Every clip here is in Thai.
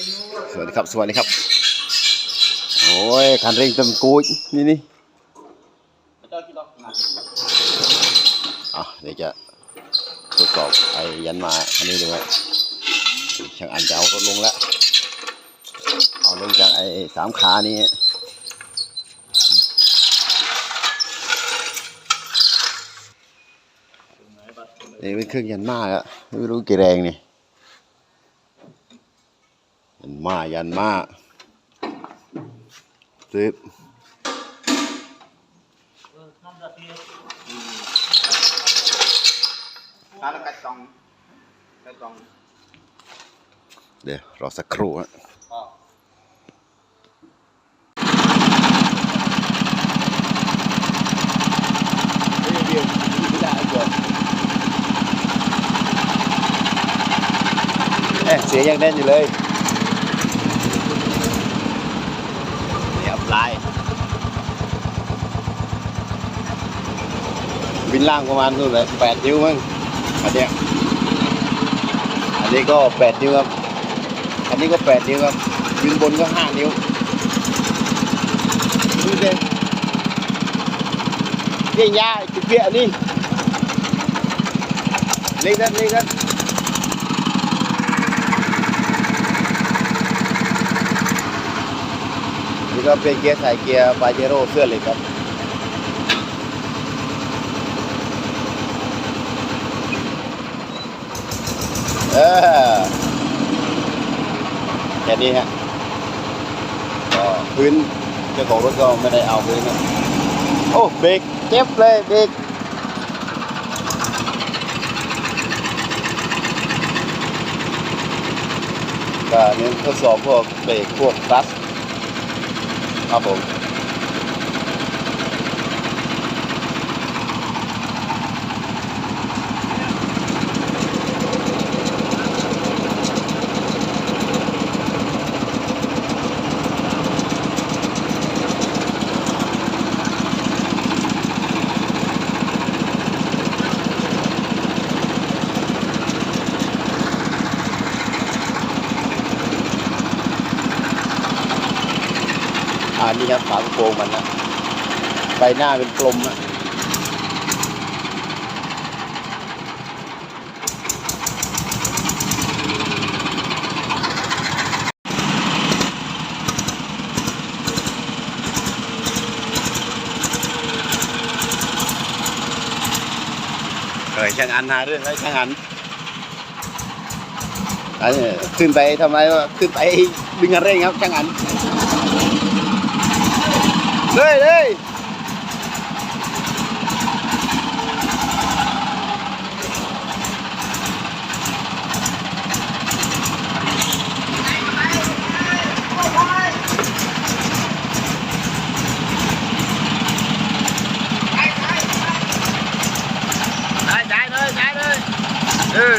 สวัสดีครับ สวัสดีครับ โอ้ยคันเร่งเต็มกูดนี่นี่อะเดี๋ยวจะทดสอบไอ้ยันมาคันนี้ดูไว้ช่างอันจะเอารถลงแล้ว เอาลงจากไอ้สามขานี้นี่เป็นเครื่องยันมาอะไม่รู้กี่แรงเนี่ย มายันมาซึบ Kalau kacang, kacang. เดี๋ยวรอสักครู่ฮะ Oh. เอ๊ะเสียงยังแน่นอยู่เลยเดี๋ยวป ลาย บินล่างประมาณนู่นเลยแปดนิ้วมั้งอันเนี้ยอันนี้ก็แปดนิ้วครับ อันนี้ก็แปดนิ้วครับบินบนก็ห้านิ้วดูสิเยี่ยยาจุดเปี้ยนี่เล็กนั้นเล็กนั้น ก็เป็นเกียร์สายเกียร์ปาเจโร่เสื้อเหล็กครับเออแค่นี้ฮะก็พื้นเจ้าของรถก็ไม่ได้เอาพื้นนะโอ้เบรกเจ็บเลยเบรกก็เน้นทดสอบพวกเบรกพวกคลัต ช์ ครับผมอ่านี่ครับ ฝากระโปรงมันนะใบหน้าเป็นกลมอะเคยช่างอันหาเรื่องแล้วช่างอันอันนี้ขึ้นไปทำไมวะขึ้นไปดึงคันเร่งครับช่างอัน เลยเลยได้ได้เลยได้เลยเออ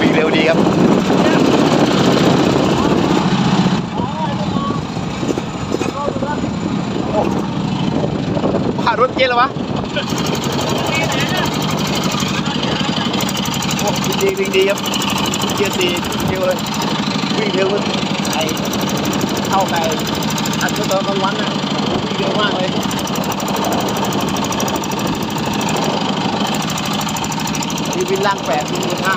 วิ่งเร็วดีครับ ผ่านรถเกียร์แล้ วะโอ้วิ่งดีวิ่งดีครับเกียร์สี่เร็วเลยวิ่งเร็วมันไอเข้าไปอัดตอนกลางวันนะวิ่งเร็วมากเลยนี่วิ่งล่างแปดวิ่งห้า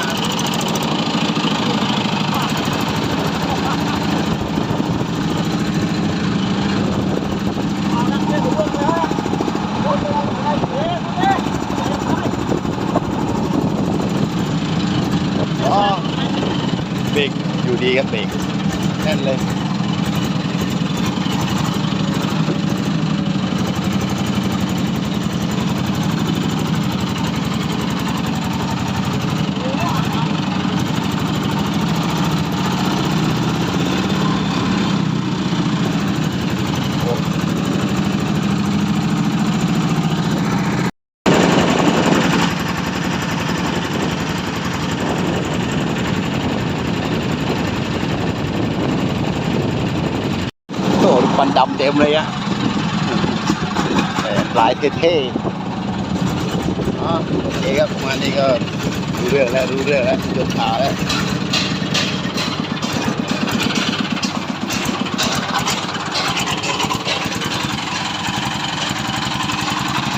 ดีครับเบรกแน่นเลย วันดำเต็มเลยอะแต่ปลายเท่ๆอ๋อโอเคครับประมาณนี้ก็รู้เรื่องแล้วรู้เรื่องแล้วจบข่าวแล้ว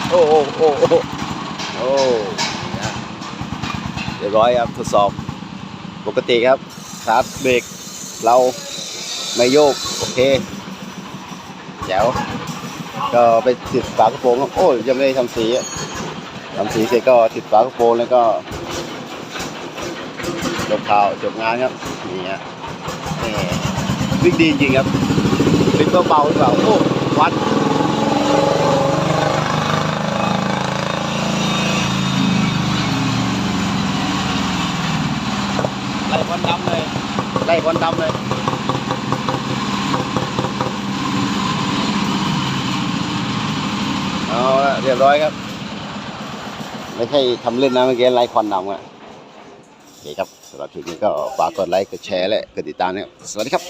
โอ้โอ้โอ้โอ้โอ้เรียบร้อยครับทดสอบ ปกติครับสาร์ทเบรกเราไม่โยก โอเค แจ๋วก็ไปติดฝากระโปรงครับโอ้ยยังไม่ได้ทำสีทำสีเสร็จก็ติดฝากระโปรงแล้วก็จบข่าวจบงานครับนี่ฮะนี่วิ่งดีจริงครับวิ่งเบาๆหรือเปล่าโอ้วัดไล่ควันดำเลยไล่ควันดำเลย เอาละเรียบร้อยครับ ไม่ใช่ทำเล่นนะเมื่อกี้ไล่ควันดำอะโอเคครับสำหรับคลิปนี้ก็ฝากกดไลค์กดแชร์และกดติดตามนะครับสวัสดีครับ